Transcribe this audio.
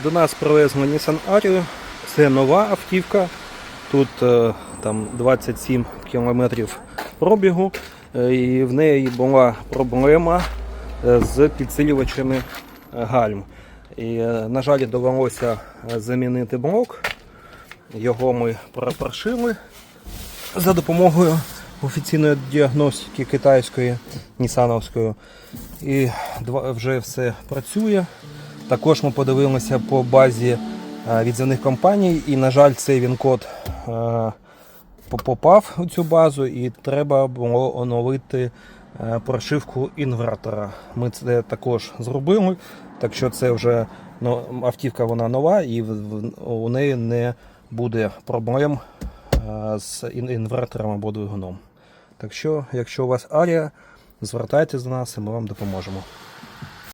до нас привезли Nissan Ariya. Це нова автівка. Тут е, там 27 кілометрів пробігу. Е, І в неї була проблема е, з підсилювачами гальм. І, на жаль, довелося замінити блок. Його ми пропрошили за допомогою офіційної діагностики китайської, нісановської. І вже все працює. Також ми подивилися по базі е, відзивних компаній, і, на жаль, цей він-код е, попав у цю базу, і треба було оновити е, прошивку інвертора. Ми це також зробили, так що це вже ну, автівка вона нова, і у неї не буде проблем з ін- інвертором або двигуном. Так що, якщо у вас арія, звертайтесь до нас і ми вам допоможемо.